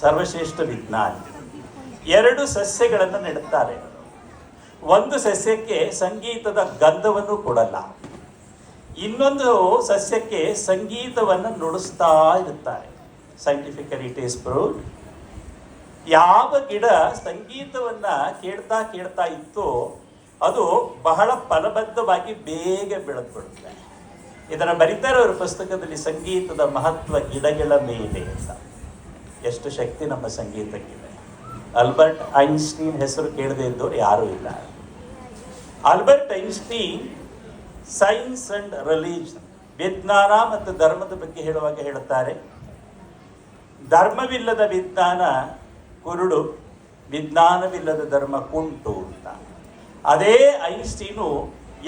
ಸರ್ವಶ್ರೇಷ್ಠ ವಿಜ್ಞಾನಿ. ಎರಡು ಸಸ್ಯಗಳನ್ನು ನೆಡುತ್ತಾರೆ ಒಂದು ಸಸ್ಯಕ್ಕೆ ಸಂಗೀತದ ಗಂಧವನ್ನು ಕೊಡಲ್ಲ. ಇನ್ನೊಂದು ಸಸ್ಯಕ್ಕೆ ಸಂಗೀತವನ್ನು ನುಡಿಸ್ತಾ ಇರುತ್ತಾರೆ. ಸೈಂಟಿಫಿಕಲಿ ಇಟ್ ಈಸ್ ಪ್ರೂವ್ ಯಾವ ಗಿಡ ಸಂಗೀತವನ್ನು ಕೇಳ್ತಾ ಕೇಳ್ತಾ ಇತ್ತು, ಅದು ಬಹಳ ಫಲಬದ್ಧವಾಗಿ ಬೇಗ ಬೆಳೆದ್ಬಿಡುತ್ತೆ. ಇದನ್ನು ಬರೀತಾರೆ ಅವರ ಪುಸ್ತಕದಲ್ಲಿ, ಸಂಗೀತದ ಮಹತ್ವ ಗಿಡಗಳ ಮೇಲೆ ಅಂತ. ಎಷ್ಟು ಶಕ್ತಿ ನಮ್ಮ ಸಂಗೀತಕ್ಕಿದೆ. ಆಲ್ಬರ್ಟ್ ಐನ್ಸ್ಟೀನ್ ಹೆಸರು ಕೇಳದೆ ಇದ್ದವ್ರು ಯಾರೂ ಇಲ್ಲ. Albert Einstein science and religion, ವಿಜ್ಞಾನ ಮತ್ತು ಧರ್ಮದ ಬಗ್ಗೆ ಹೇಳುವಾಗ ಹೇಳುತ್ತಾರೆ, ಧರ್ಮವಿಲ್ಲದ ವಿಜ್ಞಾನ ಕುರುಡು, ವಿಜ್ಞಾನವಿಲ್ಲದ ಧರ್ಮ ಕುಂಟು ಅಂತ. ಅದೇ ಐನ್ಸ್ಟೀನು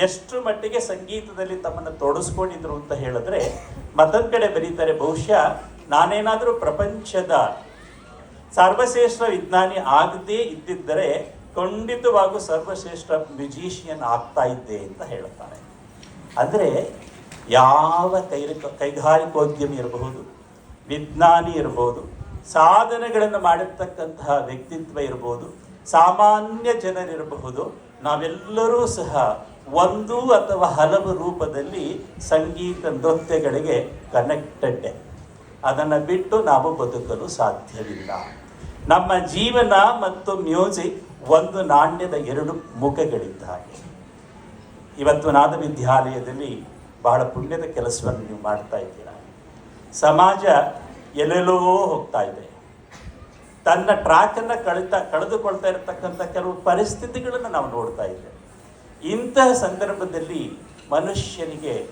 ಎಷ್ಟು ಮಟ್ಟಿಗೆ ಸಂಗೀತದಲ್ಲಿ ತಮ್ಮನ್ನು ತೊಡಸ್ಕೊಂಡಿದ್ರು ಅಂತ ಹೇಳಿದ್ರೆ ಮತ್ತೊಂದು ಕಡೆ ಬರೀತಾರೆ ಬಹುಶಃ ನಾನೇನಾದರೂ ಪ್ರಪಂಚದ ಸರ್ವಶ್ರೇಷ್ಠ ವಿಜ್ಞಾನಿ ಆಗದೇ ಇದ್ದಿದ್ದರೆ ಖಂಡಿತವಾಗೂ ಸರ್ವಶ್ರೇಷ್ಠ ಮ್ಯೂಜಿಷಿಯನ್ ಆಗ್ತಾ ಇದ್ದೆ ಅಂತ ಹೇಳ್ತಾರೆ ಅಂದರೆ ಯಾವ ಕೈರಿಕ ಕೈಗಾರಿಕೋದ್ಯಮಿ ಇರಬಹುದು, ವಿಜ್ಞಾನಿ ಇರಬಹುದು, ಸಾಧನೆಗಳನ್ನು ಮಾಡಿರ್ತಕ್ಕಂತಹ ವ್ಯಕ್ತಿತ್ವ ಇರಬಹುದು, ಸಾಮಾನ್ಯ ಜನರಿರಬಹುದು, ನಾವೆಲ್ಲರೂ ಸಹ ಒಂದು ಅಥವಾ ಹಲವು ರೂಪದಲ್ಲಿ ಸಂಗೀತ ನೃತ್ಯಗಳಿಗೆ ಕನೆಕ್ಟೆಡ್ ಅದನ್ನು ಬಿಟ್ಟು ನಾವು ಬದುಕಲು ಸಾಧ್ಯವಿಲ್ಲ. ನಮ್ಮ ಜೀವನ ಮತ್ತು ಮ್ಯೂಸಿಕ್ ಒಂದು ನಾಣ್ಯದ ಎರಡು ಮುಖಗಳಿದ್ದ ಹಾಗೆ ಇವತ್ತು ನಾದ ವಿದ್ಯಾಲಯದಲ್ಲಿ ಬಹಳ ಪುಣ್ಯದ ಕೆಲಸವನ್ನು ನೀವು ಮಾಡ್ತಾ ಇದ್ದೀರಾ? ಸಮಾಜ ಎಲ್ಲೆಲ್ಲೋ ಹೋಗ್ತಾ ಇದೆ. ತನ್ನ ಟ್ರ್ಯಾಕನ್ನು ಕಳಿತಾ, ಕಳೆದುಕೊಳ್ತಾ ಇರತಕ್ಕಂಥ ಕೆಲವು ಪರಿಸ್ಥಿತಿಗಳನ್ನು ನಾವು ನೋಡ್ತಾ ಇದ್ದೇವೆ. ಇಂತಹ ಸಂದರ್ಭದಲ್ಲಿ ಮನುಷ್ಯನಿಗೆ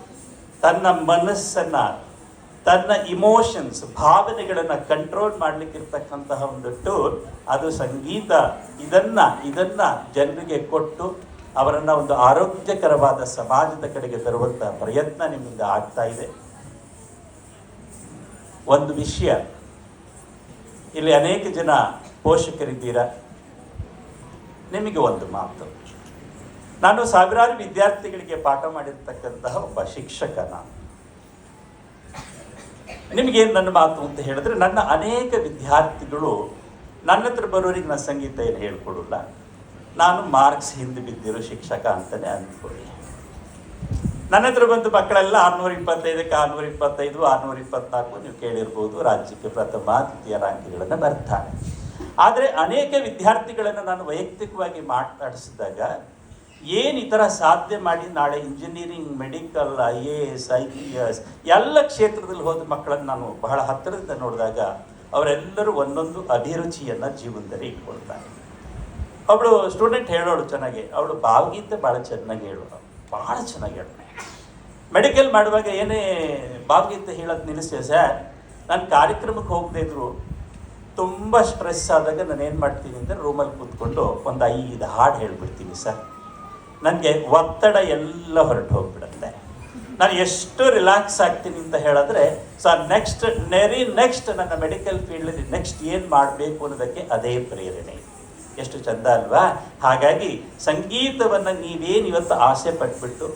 ತನ್ನ ಮನಸ್ಸನ್ನು ತನ್ನ ಇಮೋಷನ್ಸ್ ಭಾವನೆಗಳನ್ನು ಕಂಟ್ರೋಲ್ ಮಾಡಲಿಕ್ಕಿರ್ತಕ್ಕಂತಹ ಒಂದು ಟೂಲ್ ಅದು ಸಂಗೀತ. ಇದನ್ನ ಇದನ್ನ ಜನರಿಗೆ ಕೊಟ್ಟು ಅವರನ್ನು ಒಂದು ಆರೋಗ್ಯಕರವಾದ ಸಮಾಜದ ಕಡೆಗೆ ತರುವಂಥ ಪ್ರಯತ್ನ ನಿಮ್ಮಿಂದ ಆಗ್ತಾ ಇದೆ. ಒಂದು ವಿಷಯ. ಇಲ್ಲಿ ಅನೇಕ ಜನ ಪೋಷಕರಿದ್ದೀರ? ನಿಮಗೆ ಒಂದು ಮಾತು. ನಾನು ಸಾವಿರಾರು ವಿದ್ಯಾರ್ಥಿಗಳಿಗೆ ಪಾಠ ಮಾಡಿರ್ತಕ್ಕಂತಹ ಒಬ್ಬ ಶಿಕ್ಷಕ ನಾನು. ನಿಮಗೇನು ನನ್ನ ಮಾತು ಅಂತ ಹೇಳಿದ್ರೆ, ನನ್ನ ಅನೇಕ ವಿದ್ಯಾರ್ಥಿಗಳು ನನ್ನ ಹತ್ರ ಬರೋರಿಗೆ ನಾನು ಸಂಗೀತ ಏನು ಹೇಳ್ಕೊಡಲ್ಲ. ನಾನು ಮಾರ್ಕ್ಸ್ ಹಿಂದೆ ಬಿದ್ದಿರೋ ಶಿಕ್ಷಕ ಅಂತಲೇ ಅಂದ್ಕೊಳ್ಳಿ. ನನ್ನ ಹತ್ರ ಬಂದು ಮಕ್ಕಳೆಲ್ಲ ಆರುನೂರ ಇಪ್ಪತ್ತೈದಕ್ಕೆ ಆರ್ನೂರ ಇಪ್ಪತ್ತೈದು, ಆರುನೂರ ಇಪ್ಪತ್ನಾಲ್ಕು ನೀವು ಕೇಳಿರ್ಬೋದು, ರಾಜ್ಯಕ್ಕೆ ಪ್ರಥಮ, ದ್ವಿತೀಯ ರ್ಯಾಂಕ್ಗಳನ್ನು ಬರ್ತಾರೆ ಆದರೆ ಅನೇಕ ವಿದ್ಯಾರ್ಥಿಗಳನ್ನು ನಾನು ವೈಯಕ್ತಿಕವಾಗಿ ಮಾತನಾಡಿಸಿದಾಗ ಏನು ಈ ಥರ ಸಾಧ್ಯ ಮಾಡಿ ನಾಳೆ engineering medical I A S I P S ಎಲ್ಲ ಕ್ಷೇತ್ರದಲ್ಲಿ ಹೋದ ಮಕ್ಕಳನ್ನು ನಾನು ಬಹಳ ಹತ್ತಿರದಿಂದ ನೋಡಿದಾಗ ಅವರೆಲ್ಲರೂ ಒಂದೊಂದು ಅಭಿರುಚಿಯನ್ನು ಜೀವನದಲ್ಲಿ ಇಟ್ಕೊಳ್ತಾರೆ. ಅವಳು ಸ್ಟೂಡೆಂಟ್ ಹೇಳೋಳು ಚೆನ್ನಾಗಿ, ಅವಳು ಭಾವಗೀತೆ ಭಾಳ ಚೆನ್ನಾಗಿ ಹೇಳೋಳು ಭಾಳ ಚೆನ್ನಾಗಿ ಹೇಳೋಣ ಮೆಡಿಕಲ್ ಮಾಡುವಾಗ ಏನೇ ಭಾವಗೀತೆ ಹೇಳೋದು ನಿಲ್ಲಿಸ್ತೇವೆ ಸರ್, ನಾನು ಕಾರ್ಯಕ್ರಮಕ್ಕೆ ಹೋಗದೇ ಇದ್ರು ತುಂಬ ಸ್ಟ್ರೆಸ್ ಆದಾಗ ನಾನು ಏನು ಮಾಡ್ತೀನಿ ಅಂದರೆ ರೂಮಲ್ಲಿ ಕೂತ್ಕೊಂಡು ಒಂದು ಐದು ಹಾಡು ಹೇಳ್ಬಿಡ್ತೀನಿ, ಸರ್. ನನಗೆ ಒತ್ತಡ ಎಲ್ಲ ಹೊರಟು ಹೋಗ್ಬಿಡುತ್ತೆ. ನಾನು ಎಷ್ಟು ರಿಲ್ಯಾಕ್ಸ್ ಆಗ್ತೀನಿ ಅಂತ ಹೇಳಿದ್ರೆ ಸೊ ನೆಕ್ಸ್ಟ್ ನೆರಿ ನೆಕ್ಸ್ಟ್ ನನ್ನ ಮೆಡಿಕಲ್ ಫೀಲ್ಡಲ್ಲಿ ನೆಕ್ಸ್ಟ್ ಏನು ಮಾಡಬೇಕು ಅನ್ನೋದಕ್ಕೆ ಅದೇ ಪ್ರೇರಣೆ. ಎಷ್ಟು ಚಂದ ಅಲ್ವಾ? ಹಾಗಾಗಿ ಸಂಗೀತವನ್ನು ನೀವೇನು ಇವತ್ತು ಆಸೆ ಪಟ್ಬಿಟ್ಟು,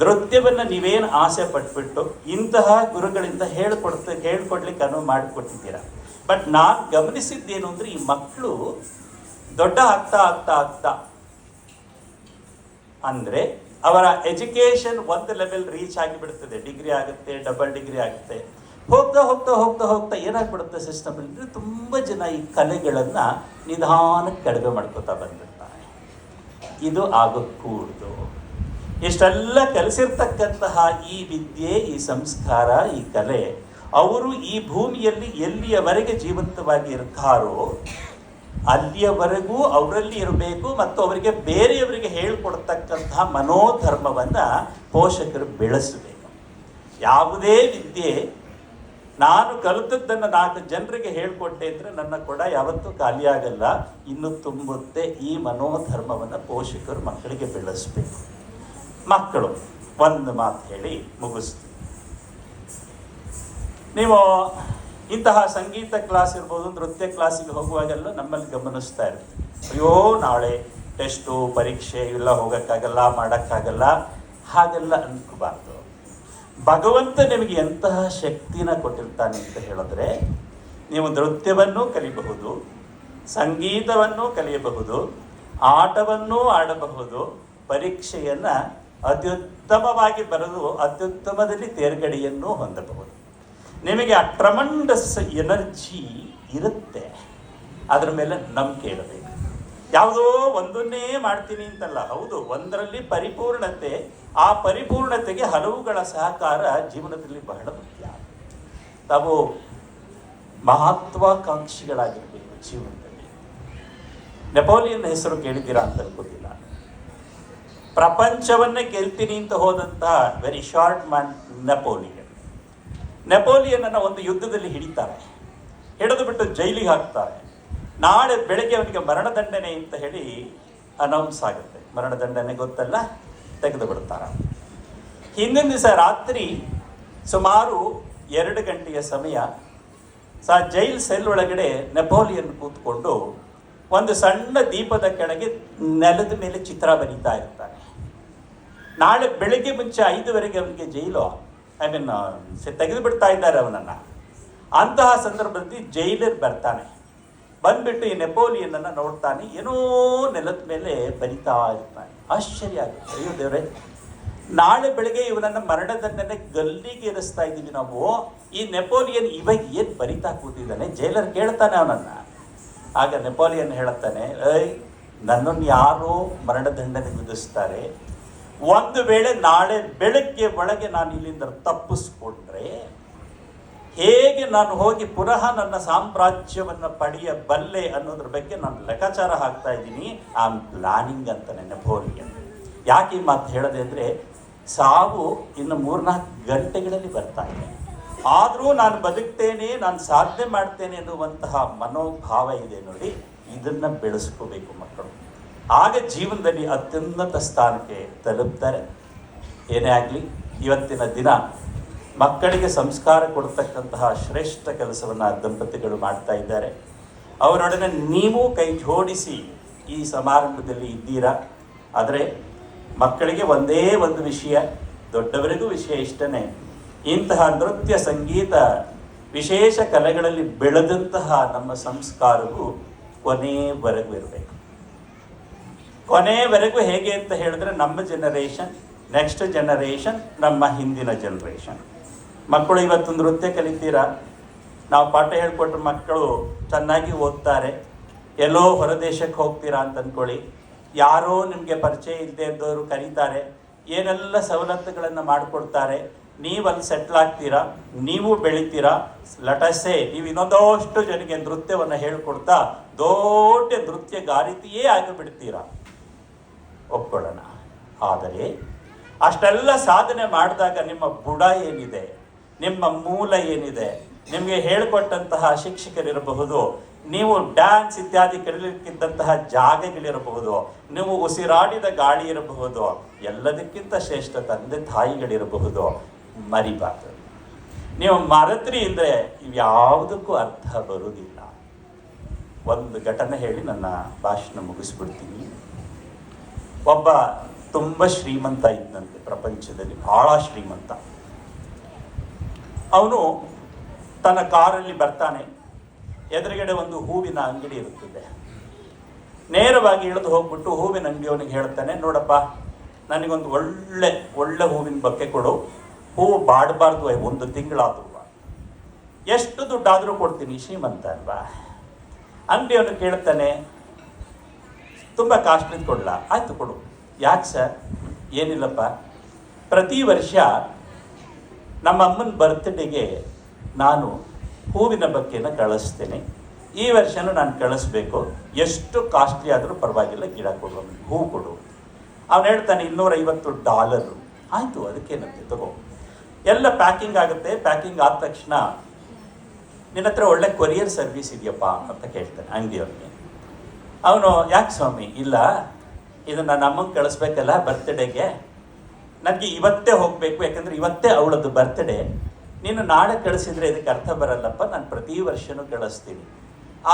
ನೃತ್ಯವನ್ನು ನೀವೇನು ಆಸೆ ಪಟ್ಬಿಟ್ಟು ಇಂತಹ ಗುರುಗಳಿಂದ ಹೇಳ್ಕೊಡ್ತ, ಹೇಳ್ಕೊಡ್ಲಿಕ್ಕೆ ಅನುವು ಮಾಡಿಕೊಟ್ಟಿದ್ದೀರಾ? ಬಟ್ ನಾನು ಗಮನಿಸಿದ್ದೇನು ಅಂದರೆ ಈ ಮಕ್ಕಳು ದೊಡ್ಡ ಆಗ್ತಾ ಆಗ್ತಾ ಆಗ್ತಾ ಅಂದರೆ ಅವರ ಎಜುಕೇಷನ್ ಒಂದು ಲೆವೆಲ್ ರೀಚ್ ಆಗಿಬಿಡ್ತದೆ. ಡಿಗ್ರಿ ಆಗುತ್ತೆ, ಡಬಲ್ ಡಿಗ್ರಿ ಆಗುತ್ತೆ. ಹೋಗ್ತಾ ಹೋಗ್ತಾ ಹೋಗ್ತಾ ಹೋಗ್ತಾ ಏನಾಗ್ಬಿಡುತ್ತೆ ಸಿಸ್ಟಮ್ ಅಂದರೆ ತುಂಬ ಜನ ಈ ಕಲೆಗಳನ್ನು ನಿಧಾನಕ್ಕೆ ಕಡಿಮೆ ಮಾಡ್ಕೋತಾ ಬಂದಿರ್ತಾರೆ. ಇದು ಆಗಕೂಡ್ದು. ಇಷ್ಟೆಲ್ಲ ಕಲಿಸಿರ್ತಕ್ಕಂತಹ ಈ ವಿದ್ಯೆ, ಈ ಸಂಸ್ಕಾರ, ಈ ಕಲೆ, ಅವರು ಈ ಭೂಮಿಯಲ್ಲಿ ಎಲ್ಲಿಯವರೆಗೆ ಜೀವಂತವಾಗಿ ಇರ್ತಾರೋ ಅಲ್ಲಿಯವರೆಗೂ ಅವರಲ್ಲಿ ಇರಬೇಕು ಮತ್ತು ಅವರಿಗೆ ಬೇರೆಯವರಿಗೆ ಹೇಳ್ಕೊಡ್ತಕ್ಕಂತಹ ಮನೋಧರ್ಮವನ್ನು ಪೋಷಕರು ಬೆಳೆಸಬೇಕು. ಯಾವುದೇ ವಿದ್ಯೆ, ನಾನು ಕಲಿತದ್ದನ್ನು ನಾಲ್ಕು ಜನರಿಗೆ ಹೇಳಿಕೊಟ್ಟೆ ಅಂದರೆ ನನ್ನ ಕೊಡ ಯಾವತ್ತೂ ಖಾಲಿಯಾಗಲ್ಲ ಇನ್ನು ತುಂಬುತ್ತೆ ಈ ಮನೋಧರ್ಮವನ್ನು ಪೋಷಕರು ಮಕ್ಕಳಿಗೆ ಬೆಳೆಸಬೇಕು. ಮಕ್ಕಳು, ಒಂದು ಮಾತು ಹೇಳಿ ಮುಗಿಸ್ತೀವಿ ನೀವು ಇಂತಹ ಸಂಗೀತ ಕ್ಲಾಸ್ ಇರ್ಬೋದು, ನೃತ್ಯ ಕ್ಲಾಸಿಗೆ ಹೋಗುವಾಗೆಲ್ಲ ನಮ್ಮಲ್ಲಿ ಗಮನಿಸ್ತಾ ಇರ್ತೀವಿ ಅಯ್ಯೋ, ನಾಳೆ ಟೆಸ್ಟು ಪರೀಕ್ಷೆ, ಇವೆಲ್ಲ ಹೋಗೋಕ್ಕಾಗಲ್ಲ, ಮಾಡೋಕ್ಕಾಗಲ್ಲ, ಹಾಗೆಲ್ಲ ಅನ್ಕೋಬಾರ್ದು. ಭಗವಂತ ನಿಮಗೆ ಎಂತಹ ಶಕ್ತಿನ ಕೊಟ್ಟಿರ್ತಾನೆ ಅಂತ ಹೇಳಿದ್ರೆ, ನೀವು ನೃತ್ಯವನ್ನು ಕಲಿಬಹುದು, ಸಂಗೀತವನ್ನು ಕಲಿಯಬಹುದು, ಆಟವನ್ನು ಆಡಬಹುದು, ಪರೀಕ್ಷೆಯನ್ನು ಅತ್ಯುತ್ತಮವಾಗಿ ಬರೆದು ಅತ್ಯುತ್ತಮದಲ್ಲಿ ತೇರ್ಗಡೆಯನ್ನು ಹೊಂದಬಹುದು. ನಿಮಗೆ ಆ ಟ್ರಮಂಡಸ್ ಎನರ್ಜಿ ಇರುತ್ತೆ, ಅದರ ಮೇಲೆ ನಂಬಿಕೆ ಇರಬೇಕು. ಯಾವುದೋ ಒಂದನ್ನೇ ಮಾಡ್ತೀನಿ ಅಂತಲ್ಲ, ಹೌದು, ಒಂದರಲ್ಲಿ ಪರಿಪೂರ್ಣತೆ, ಆ ಪರಿಪೂರ್ಣತೆಗೆ ಹಲವುಗಳ ಸಹಕಾರ ಜೀವನದಲ್ಲಿ ಬಹಳ ಮುಖ್ಯ. ತಾವು ಮಹತ್ವಾಕಾಂಕ್ಷಿಗಳಾಗಿರಬೇಕು ಜೀವನದಲ್ಲಿ. ನೆಪೋಲಿಯನ್ ಹೆಸರು ಕೇಳಿದ್ದೀರಾ ಅಂತ ಅನ್ಕೋತಿಲ್ಲ. ಪ್ರಪಂಚವನ್ನೇ ಗೆಲ್ತೀನಿ ಅಂತ ಹೋದಂತಹ very short man Napoleon Napoleon ಅನ್ನ ಒಂದು ಯುದ್ಧದಲ್ಲಿ ಹಿಡಿತಾರೆ. ಹಿಡಿದು ಬಿಟ್ಟು ಜೈಲಿಗೆ ಹಾಕ್ತಾರೆ. ನಾಳೆ ಬೆಳಗ್ಗೆ ಅವನಿಗೆ ಮರಣದಂಡನೆ ಅಂತ ಹೇಳಿ ಅನೌನ್ಸ್ ಆಗುತ್ತೆ. ಮರಣದಂಡನೆ ಗೊತ್ತಲ್ಲ? ತೆಗೆದು ಬಿಡ್ತಾರೆ ಹಿಂದಿನ ದಿವಸ ರಾತ್ರಿ ಸುಮಾರು ಎರಡು ಗಂಟೆಯ ಸಮಯ ಸಹ ಜೈಲ್ ಸೆಲ್ ಒಳಗಡೆ ನೆಪೋಲಿಯನ್ ಕೂತ್ಕೊಂಡು ಒಂದು ಸಣ್ಣ ದೀಪದ ಕೆಳಗೆ ನೆಲದ ಮೇಲೆ ಚಿತ್ರ ಬರೀತಾ ಇರ್ತಾನೆ ನಾಳೆ ಬೆಳಿಗ್ಗೆ ಮುಂಚೆ ಐದುವರೆಗೆ ಅವನಿಗೆ ಜೈಲು ಐ ಮೀನ್ ತೆಗೆದು ಬಿಡ್ತಾ ಇದ್ದಾರೆ ಅವನನ್ನು. ಅಂತಹ ಸಂದರ್ಭದಲ್ಲಿ ಜೈಲರ್ ಬರ್ತಾನೆ. ಬಂದ್ಬಿಟ್ಟು ಈ ನೆಪೋಲಿಯನ್ ಅನ್ನ ನೋಡ್ತಾನೆ. ಏನೋ ನೆಲದ ಮೇಲೆ ಬರಿತಾ ಇರ್ತಾನೆ. ಆಶ್ಚರ್ಯ ಆಗುತ್ತೆ. ಅಯ್ಯೋ ದೇವರೇ. ನಾಳೆ ಬೆಳಗ್ಗೆ ಇವನನ್ನ ಮರಣದಂಡನೆ ಗಲ್ಲಿಗೆ ಇರಿಸ್ತಾ ಇದ್ದೀವಿ ನಾವು. ಈ ನೆಪೋಲಿಯನ್ ಇವಾಗ ಏನು ಬರಿತಾ ಕೂತಿದ್ದಾನೆ? ಜೈಲರ್ ಕೇಳ್ತಾನೆ ಅವನನ್ನ. ಆಗ ನೆಪೋಲಿಯನ್ ಹೇಳುತ್ತಾನೆ, ಏಯ್, ನನ್ನನ್ನು ಯಾರು ಮರಣದಂಡನೆ ವಿಧಿಸ್ತಾರೆ. ಒಂದು ವೇಳೆ ನಾಳೆ ಬೆಳಗ್ಗೆ ಒಳಗೆ ನಾನು ಇಲ್ಲಿಂದ ತಪ್ಪಿಸ್ಕೊಂಡ್ರೆ ಹೇಗೆ ನಾನು ಹೋಗಿ ಪುನಃ ನನ್ನ ಸಾಮ್ರಾಜ್ಯವನ್ನು ಪಡೆಯಬಲ್ಲೆ ಅನ್ನೋದ್ರ ಬಗ್ಗೆ ನಾನು ಲೆಕ್ಕಾಚಾರ ಹಾಕ್ತಾ ಇದ್ದೀನಿ. ಐ ಆಮ್ ಪ್ಲಾನಿಂಗ್ ಅಂತ ನೆನಪೋರಿಗೆ ಯಾಕೆ ಈ ಮಾತು ಹೇಳದೆ ಅಂದರೆ ಸಾವು ಇನ್ನು ಮೂರ್ನಾಲ್ಕು ಗಂಟೆಗಳಲ್ಲಿ ಬರ್ತಾ ಇದೆ. ಆದರೂ ನಾನು ಬದುಕ್ತೇನೆ, ನಾನು ಸಾಧನೆ ಮಾಡ್ತೇನೆ ಅನ್ನುವಂತಹ ಮನೋಭಾವ ಇದೆ ನೋಡಿ. ಇದನ್ನು ಬೆಳೆಸ್ಕೋಬೇಕು ಮಕ್ಕಳು. ಆಗ ಜೀವನದಲ್ಲಿ ಅತ್ಯುನ್ನತ ಸ್ಥಾನಕ್ಕೆ ತಲುಪ್ತಾರೆ. ಏನೇ ಆಗಲಿ, ಇವತ್ತಿನ ದಿನ ಮಕ್ಕಳಿಗೆ ಸಂಸ್ಕಾರ ಕೊಡ್ತಕ್ಕಂತಹ ಶ್ರೇಷ್ಠ ಕೆಲಸವನ್ನು ದಂಪತಿಗಳು ಮಾಡ್ತಾ ಇದ್ದಾರೆ. ಅವರೊಡನೆ ನೀವು ಕೈ ಜೋಡಿಸಿ ಈ ಸಮಾರಂಭದಲ್ಲಿ ಇದ್ದೀರಾ? ಆದರೆ ಮಕ್ಕಳಿಗೆ ಒಂದೇ ಒಂದು ವಿಷಯ, ದೊಡ್ಡವರಿಗೂ ವಿಷಯ ಇಷ್ಟನೇ. ಇಂತಹ ನೃತ್ಯ, ಸಂಗೀತ, ವಿಶೇಷ ಕಲೆಗಳಲ್ಲಿ ಬೆಳೆದಂತಹ ನಮ್ಮ ಸಂಸ್ಕಾರವು ಕೊನೆಯವರೆಗೂ ಇರಬೇಕು. ಕೊನೆಯವರೆಗೂ ಹೇಗೆ ಅಂತ ಹೇಳಿದ್ರೆ ನಮ್ಮ ಜನರೇಷನ್ ನೆಕ್ಸ್ಟ್ ಜನರೇಷನ್ ನಮ್ಮ ಹಿಂದಿನ ಜನರೇಷನ್ ಮಕ್ಕಳು ಇವತ್ತು ನೃತ್ಯ ಕಲಿತೀರಾ? ನಾವು ಪಾಠ ಹೇಳ್ಕೊಟ್ರೆ ಮಕ್ಕಳು ಚೆನ್ನಾಗಿ ಓದ್ತಾರೆ. ಎಲ್ಲೋ ಹೊರದೇಶಕ್ಕೆ ಹೋಗ್ತೀರಾ ಅಂತ ಅಂದ್ಕೊಳ್ಳಿ. ಯಾರೋ ನಿಮಗೆ ಪರಿಚಯ ಇಲ್ಲದೆ ಇದ್ದವರು ಕರೀತಾರೆ. ಏನೆಲ್ಲ ಸವಲತ್ತುಗಳನ್ನು ಮಾಡಿಕೊಡ್ತಾರೆ. ನೀವು ಅಲ್ಲಿ ಸೆಟ್ಲ್ ಆಗ್ತೀರಾ? ನೀವು ಬೆಳಿತೀರಾ? ಲಟಸೆ ನೀವು ಇನ್ನೊಂದಷ್ಟು ಜನಕ್ಕೆ ನೃತ್ಯವನ್ನು ಹೇಳ್ಕೊಡ್ತಾ ದೊಡ್ಡ ನೃತ್ಯಗಾರಿತಿಯೇ ಆಗಿಬಿಡ್ತೀರಾ. ಒಪ್ಕೊಳ್ಳೋಣ. ಆದರೆ ಅಷ್ಟೆಲ್ಲ ಸಾಧನೆ ಮಾಡಿದಾಗ ನಿಮ್ಮ ಬುಡ ಏನಿದೆ, ನಿಮ್ಮ ಮೂಲ ಏನಿದೆ, ನಿಮಗೆ ಹೇಳಿಕೊಟ್ಟಂತಹ ಶಿಕ್ಷಕರಿರಬಹುದು, ನೀವು ಡ್ಯಾನ್ಸ್ ಇತ್ಯಾದಿ ಕಲಿಲಿಕ್ಕಿದ್ದಂತಹ ಜಾಗಗಳಿರಬಹುದು, ನೀವು ಉಸಿರಾಡಿದ ಗಾಳಿ ಇರಬಹುದು, ಎಲ್ಲದಕ್ಕಿಂತ ಶ್ರೇಷ್ಠ ತಂದೆ ತಾಯಿಗಳಿರಬಹುದು, ಮರಿಬಾರ್ದು. ನೀವು ಮರೆತ್ರಿ ಅಂದರೆ ಇವ್ಯಾವುದಕ್ಕೂ ಅರ್ಥ ಬರುವುದಿಲ್ಲ. ಒಂದು ಘಟನೆ ಹೇಳಿ ನನ್ನ ಭಾಷಣ ಮುಗಿಸ್ಬಿಡ್ತೀನಿ. ಒಬ್ಬ ತುಂಬ ಶ್ರೀಮಂತ ಇದ್ದಂತೆ ಪ್ರಪಂಚದಲ್ಲಿ, ಬಹಳ ಶ್ರೀಮಂತ. ಅವನು ತನ್ನ ಕಾರಲ್ಲಿ ಬರ್ತಾನೆ. ಎದುರುಗಡೆ ಒಂದು ಹೂವಿನ ಅಂಗಡಿ ಇರುತ್ತದೆ. ನೇರವಾಗಿ ಇಳಿದು ಹೋಗ್ಬಿಟ್ಟು ಹೂವಿನ ಅಂಗಡಿಯವನಿಗೆ ಹೇಳ್ತಾನೆ, ನೋಡಪ್ಪ, ನನಗೊಂದು ಒಳ್ಳೆ ಒಳ್ಳೆ ಹೂವಿನ ಬಗ್ಗೆ ಕೊಡು. ಹೂವು ಬಾಡಬಾರ್ದು, ಒಂದು ತಿಂಗಳಾದ್ರೂ ಎಷ್ಟು ದುಡ್ಡಾದರೂ ಕೊಡ್ತೀನಿ, ಶ್ರೀಮಂತ ಅಲ್ವಾ? ಅಂಗಡಿಯವನು ಕೇಳ್ತಾನೆ ತುಂಬ ಕಾಸ್ಟ್ಲಿದು ಕೊಡಲ? ಆಯಿತು ಕೊಡು. ಯಾಕೆ ಸರ್? ಏನಿಲ್ಲಪ್ಪ. ಪ್ರತಿ ವರ್ಷ ನಮ್ಮ ಅಮ್ಮನ ಬರ್ತ್ಡೇಗೆ ನಾನು ಹೂವಿನ ಬಕ್ಕೆನ ಕಳಿಸ್ತೇನೆ. ಈ ವರ್ಷನೂ ನಾನು ಕಳಿಸ್ಬೇಕು. ಎಷ್ಟು ಕಾಸ್ಟ್ಲಿ ಆದರೂ ಪರವಾಗಿಲ್ಲ, ಗಿಡ ಕೊಡು ಹೂ ಕೊಡು. ಅವನು ಹೇಳ್ತಾನೆ, ಇನ್ನೂರೈವತ್ತು ಡಾಲರು ಆಯಿತು, ಅದಕ್ಕೇನಂತೆ, ತಗೋ. ಎಲ್ಲ ಪ್ಯಾಕಿಂಗ್ ಆಗುತ್ತೆ. ಪ್ಯಾಕಿಂಗ್ ಆದ ತಕ್ಷಣ ನಿನ್ನ ಹತ್ರ ಒಳ್ಳೆ ಕೊರಿಯರ್ ಸರ್ವಿಸ್ ಇದೆಯಪ್ಪ ಅಂತ ಕೇಳ್ತಾನೆ ಅಂಗಡಿಯವ್ರಿಗೆ. ಅವನು, ಯಾಕೆ ಸ್ವಾಮಿ? ಇಲ್ಲ ಇದು ನನ್ನ ಅಮ್ಮಂಗೆ ಕಳಿಸ್ಬೇಕಲ್ಲ ಬರ್ತ್ಡೇಗೆ ನನಗೆ ಇವತ್ತೇ ಹೋಗಬೇಕು, ಯಾಕಂದ್ರೆ ಇವತ್ತೇ ಅವಳದ್ದು ಬರ್ತ್ಡೇ ನೀನು ನಾಳೆ ಕಳಿಸಿದ್ರೆ ಇದಕ್ಕೆ ಅರ್ಥ ಬರಲ್ಲಪ್ಪ, ನಾನು ಪ್ರತಿ ವರ್ಷನೂ ಕಳಿಸ್ತೀನಿ.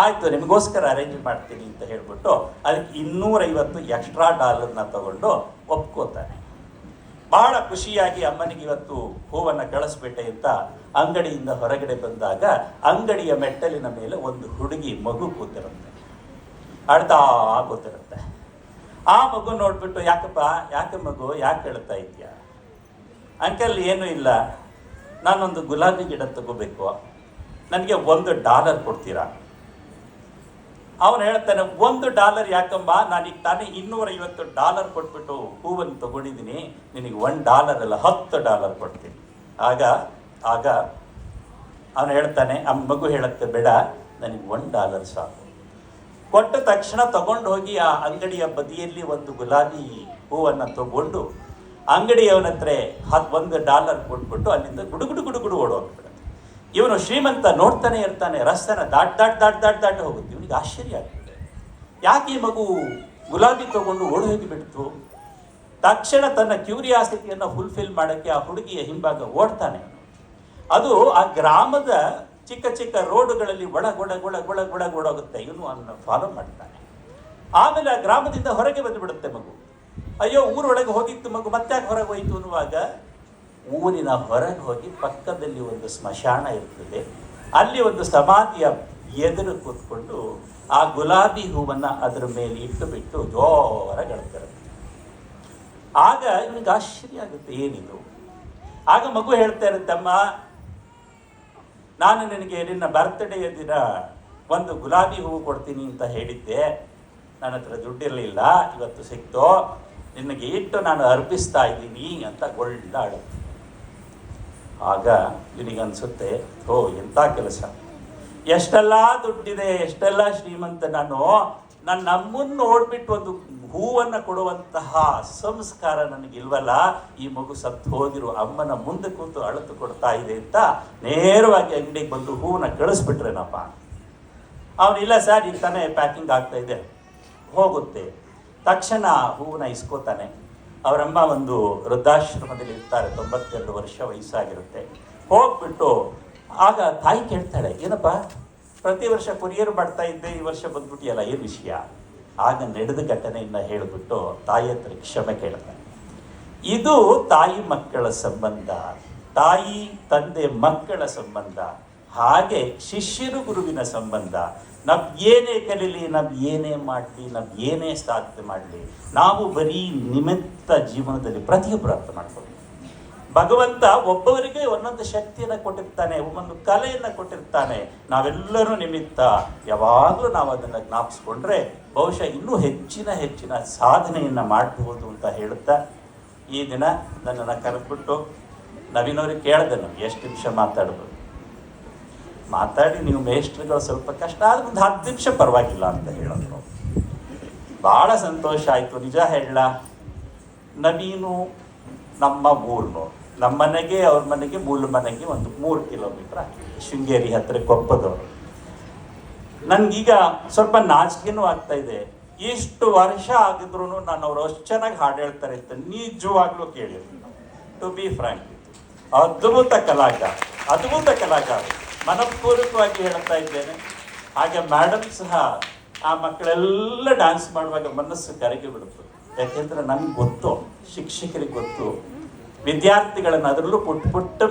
ಆಯಿತು, ನಿಮಗೋಸ್ಕರ ಅರೇಂಜ್ ಮಾಡ್ತೀನಿ ಅಂತ ಹೇಳ್ಬಿಟ್ಟು ಅದಕ್ಕೆ ಇನ್ನೂರೈವತ್ತು ಎಕ್ಸ್ಟ್ರಾ ಡಾಲರ್ನ ತಗೊಂಡು ಒಪ್ಕೋತಾನೆ. ಬಹಳ ಖುಷಿಯಾಗಿ ಅಮ್ಮನಿಗೆ ಇವತ್ತು ಹೂವನ್ನು ಕಳಿಸ್ಬಿಟ್ಟೆ ಅಂತ ಅಂಗಡಿಯಿಂದ ಹೊರಗಡೆ ಬಂದಾಗ ಅಂಗಡಿಯ ಮೆಟ್ಟಲಿನ ಮೇಲೆ ಒಂದು ಹುಡುಗಿ ಮಗು ಕೂತಿರುತ್ತೆ. ಅಳ್ತಾ ಕೂತಿರುತ್ತೆ ಆ ಮಗು ನೋಡ್ಬಿಟ್ಟು, ಯಾಕಪ್ಪ, ಯಾಕೆ ಮಗು, ಯಾಕೆ ಹೇಳ್ತಾ ಇದೆಯಾ ಅಂಕಲ್, ಏನೂ ಇಲ್ಲ. ನಾನೊಂದು ಗುಲಾಬಿ ಗಿಡ ತಗೋಬೇಕು. ನನಗೆ ಒಂದು ಡಾಲರ್ ಕೊಡ್ತೀರಾ? ಅವನು ಹೇಳ್ತಾನೆ, ಒಂದು ಡಾಲರ್ ಯಾಕಂಬ? ನಾನೀಗ ತಾನೇ ಇನ್ನೂರ ಐವತ್ತು ಡಾಲರ್ ಕೊಟ್ಬಿಟ್ಟು ಹೂವನ್ನು ತಗೊಂಡಿದ್ದೀನಿ. ನಿನಗೆ ಒಂದು ಡಾಲರ್ ಅಲ್ಲ, ಹತ್ತು ಡಾಲರ್ ಕೊಡ್ತೀನಿ. ಆಗ ಆಗ ಅವನು ಹೇಳ್ತಾನೆ, ಆ ಮಗು ಹೇಳುತ್ತೆ, ಬೇಡ, ನನಗೆ ಒಂದು ಡಾಲರ್ ಸಾಕು. ಕೊಟ್ಟ ತಕ್ಷಣ ತಗೊಂಡು ಹೋಗಿ ಆ ಅಂಗಡಿಯ ಬದಿಯಲ್ಲಿ ಒಂದು ಗುಲಾಬಿ ಹೂವನ್ನು ತಗೊಂಡು ಅಂಗಡಿಯವನ ಹತ್ರ ಹತ್ತು ಒಂದು ಡಾಲರ್ ಕೊಟ್ಬಿಟ್ಟು ಅಲ್ಲಿಂದ ಗುಡುಗುಡು ಗುಡುಗುಡು ಓಡೋಗ್ಬಿಡುತ್ತೆ. ಇವನು ಶ್ರೀಮಂತ ನೋಡ್ತಾನೆ ಇರ್ತಾನೆ, ರಸ್ತೆನ ದಾಟ್ ದಾಟ್ ದಾಟ್ ದಾಟ್ ದಾಟ್ ಹೋಗುತ್ತೆ. ಇವನಿಗೆ ಆಶ್ಚರ್ಯ ಆಗ್ತದೆ ಯಾಕೆ ಈ ಮಗು ಗುಲಾಬಿ ತಗೊಂಡು ಓಡಿ ಹೋಗಿಬಿಡ್ತು ತಕ್ಷಣ ತನ್ನ ಕ್ಯೂರಿಯಾಸಿಟಿಯನ್ನು ಫುಲ್ಫಿಲ್ ಮಾಡೋಕ್ಕೆ ಆ ಹುಡುಗಿಯ ಹಿಂಭಾಗ ಓಡ್ತಾನೆ. ಅದು ಆ ಗ್ರಾಮದ ಚಿಕ್ಕ ಚಿಕ್ಕ ರೋಡುಗಳಲ್ಲಿ ಒಳ ಗೊಳ ಗೊಳ ಗೊಳ ಗೊಡ ಗೊಡೋಗುತ್ತೆ ಇವನು ಅದನ್ನು ಫಾಲೋ ಮಾಡ್ತಾನೆ. ಆಮೇಲೆ ಆ ಗ್ರಾಮದಿಂದ ಹೊರಗೆ ಬಂದುಬಿಡುತ್ತೆ ಮಗು. ಅಯ್ಯೋ, ಊರೊಳಗೆ ಹೋಗಿತ್ತು ಮಗು ಮತ್ತೆ ಹೊರಗೆ ಹೋಯಿತು ಅನ್ನುವಾಗ ಊರಿನ ಹೊರಗೆ ಹೋಗಿ ಪಕ್ಕದಲ್ಲಿ ಒಂದು ಸ್ಮಶಾನ ಇರ್ತದೆ. ಅಲ್ಲಿ ಒಂದು ಸಮಾಧಿಯ ಎದುರು ಕೂತ್ಕೊಂಡು ಆ ಗುಲಾಬಿ ಹೂವನ್ನು ಅದರ ಮೇಲೆ ಇಟ್ಟು ಬಿಟ್ಟು ಜೋರ ಆಗ ಇವನಿಗೆ ಆಶ್ಚರ್ಯ ಆಗುತ್ತೆ, ಏನಿದು? ಆಗ ಮಗು ಹೇಳ್ತಾ ಇರುತ್ತಮ್ಮ ನಾನು ನಿನಗೆ ನಿನ್ನ ಬರ್ತ್ಡೇಯ ದಿನ ಒಂದು ಗುಲಾಬಿ ಹೂವು ಕೊಡ್ತೀನಿ ಅಂತ ಹೇಳಿದ್ದೆ. ನನ್ನ ಹತ್ರ ದುಡ್ಡಿರಲಿಲ್ಲ, ಇವತ್ತು ಸಿಕ್ತೋ. ನಿನಗೆ ಇಟ್ಟು ನಾನು ಅರ್ಪಿಸ್ತಾ ಇದ್ದೀನಿ ಅಂತ ಗೊಳ್ಳ ಆಡುತ್ತೆ ಆಗ ನಿನಗನ್ಸುತ್ತೆ, ಓ ಎಂಥ ಕೆಲಸ. ಎಷ್ಟೆಲ್ಲ ದುಡ್ಡಿದೆ, ಎಷ್ಟೆಲ್ಲ ಶ್ರೀಮಂತ ನಾನು ನನ್ನ ನಮ್ಮನ್ನು ನೋಡ್ಬಿಟ್ಟು ಒಂದು ಹೂವನ್ನು ಕೊಡುವಂತಹ ಸಂಸ್ಕಾರ ನನಗಿಲ್ವಲ್ಲ? ಈ ಮಗು ಸತ್ತು ಹೋಗಿರೋ ಅಮ್ಮನ ಮುಂದೆ ಕೂತು ಅಳತು ಕೊಡ್ತಾ ಇದೆ ಅಂತ ನೇರವಾಗಿ ಅಂಗಡಿಗೆ ಬಂದು ಹೂವನ್ನ ಕಳಿಸ್ಬಿಟ್ರೇನಪ್ಪ ಅವನಿಲ್ಲ ಸರ್, ಈಗ ತಾನೇ ಪ್ಯಾಕಿಂಗ್ ಆಗ್ತಾ ಇದೆ. ಹೋಗುತ್ತೆ. ತಕ್ಷಣ ಹೂವನ್ನ ಇಸ್ಕೋತಾನೆ. ಅವರಮ್ಮ ಒಂದು ವೃದ್ಧಾಶ್ರಮದಲ್ಲಿ ಇರ್ತಾರೆ, ತೊಂಬತ್ತೆರಡು ವರ್ಷ ವಯಸ್ಸಾಗಿರುತ್ತೆ. ಹೋಗ್ಬಿಟ್ಟು ಆಗ ತಾಯಿ ಕೇಳ್ತಾಳೆ, ಏನಪ್ಪ? ಪ್ರತಿ ವರ್ಷ ಕೊರಿಯರ್ ಮಾಡ್ತಾ ಇದ್ದೆ, ಈ ವರ್ಷ ಬಂದ್ಬಿಟ್ಟಿಯಲ್ಲ, ಏನು ವಿಷಯ? ಆಗ ನಡೆದ ಘಟನೆಯನ್ನು ಹೇಳಿಬಿಟ್ಟು ತಾಯಿ ಹತ್ರ ಕ್ಷಮೆ ಕೇಳ್ತಾನೆ ಇದು ತಾಯಿ ಮಕ್ಕಳ ಸಂಬಂಧ, ತಾಯಿ, ತಂದೆ ಮಕ್ಕಳ ಸಂಬಂಧ, ಹಾಗೆ ಶಿಷ್ಯರು ಗುರುವಿನ ಸಂಬಂಧ. ನಾವು ಏನೇ ಕಲೀಲಿ, ನಾವು ಏನೇ ಮಾಡಲಿ, ನಾವು ಏನೇ ಸಾಧನೆ ಮಾಡಲಿ, ನಾವು ಬರೀ ನಿಮಿತ್ತ ಜೀವನದಲ್ಲಿ ಪ್ರತಿಯೊಬ್ಬರು ಅರ್ಥ ಭಗವಂತ ಒಬ್ಬವರಿಗೆ ಒಂದೊಂದು ಶಕ್ತಿಯನ್ನು ಕೊಟ್ಟಿರ್ತಾನೆ, ಒಂದೊಂದು ಕಲೆಯನ್ನು ಕೊಟ್ಟಿರ್ತಾನೆ. ನಾವೆಲ್ಲರೂ ನಿಮಿತ್ತ ಯಾವಾಗಲೂ ನಾವು ಅದನ್ನು ಜ್ಞಾಪಿಸ್ಕೊಂಡ್ರೆ ಬಹುಶಃ ಇನ್ನೂ ಹೆಚ್ಚಿನ ಹೆಚ್ಚಿನ ಸಾಧನೆಯನ್ನು ಮಾಡಬಹುದು ಅಂತ ಹೇಳುತ್ತಾ ಈ ದಿನ ನನ್ನನ್ನು ಕರೆದ್ಬಿಟ್ಟು ನವೀನವ್ರಿಗೆ ಕೇಳಿದೆ ನಾವು ಎಷ್ಟು ನಿಮಿಷ ಮಾತಾಡ್ಬೋದು? ಮಾತಾಡಿ ನೀವು ಮೇಷ್ಟ್ರಿಗಳು ಸ್ವಲ್ಪ ಕಷ್ಟ ಆದ್ರೆ ಒಂದು ಹತ್ತು ನಿಮಿಷ ಪರವಾಗಿಲ್ಲ ಅಂತ ಹೇಳಿದ್ರು ಭಾಳ ಸಂತೋಷ ಆಯಿತು. ನಿಜ ಹೇಳ, ನವೀನು ನಮ್ಮ ಊರ್ನು ನಮ್ಮ ಮನೆಗೆ, ಅವ್ರ ಮನೆಗೆ ಮೂಲ ಮನೆಗೆ ಒಂದು ಮೂರು ಕಿಲೋಮೀಟರ್ ಆಗ್ತದೆ. ಶೃಂಗೇರಿ ಹತ್ತಿರ ಕೊಪ್ಪದವರು. ನನಗೀಗ ಸ್ವಲ್ಪ ನಾಚಿಕೆನೂ ಆಗ್ತಾ ಇದೆ. ಇಷ್ಟು ವರ್ಷ ಆಗಿದ್ರು ನಾನು ಅವ್ರು ಅಷ್ಟು ಚೆನ್ನಾಗಿ ಹಾಡು ಹೇಳ್ತಾರೆ ಅಂತ ನಿಜವಾಗ್ಲೂ ಕೇಳಿದ್ರು ಟು ಬಿ ಫ್ರಾಂಕ್ ಅದ್ಭುತ ಕಲಾಕಾರ ಅದ್ಭುತ ಕಲಾಕಾರ. ಮನಪೂರ್ವಕವಾಗಿ ಹೇಳ್ತಾ ಇದ್ದೇನೆ. ಹಾಗೆ ಮೇಡಮ್ ಸಹ ಆ ಮಕ್ಕಳೆಲ್ಲ ಡ್ಯಾನ್ಸ್ ಮಾಡುವಾಗ ಮನಸ್ಸು ಕರಗಿ ಬಿಡುತ್ತೆ. ಯಾಕೆಂದ್ರೆ ನನ್ಗೆ ಗೊತ್ತು, ಶಿಕ್ಷಕರಿಗೆ ಗೊತ್ತು. ವಿದ್ಯಾರ್ಥಿಗಳನ್ನ ಅದರಲ್ಲೂ ಪುಟ್ಟ ಪುಟ್ಟ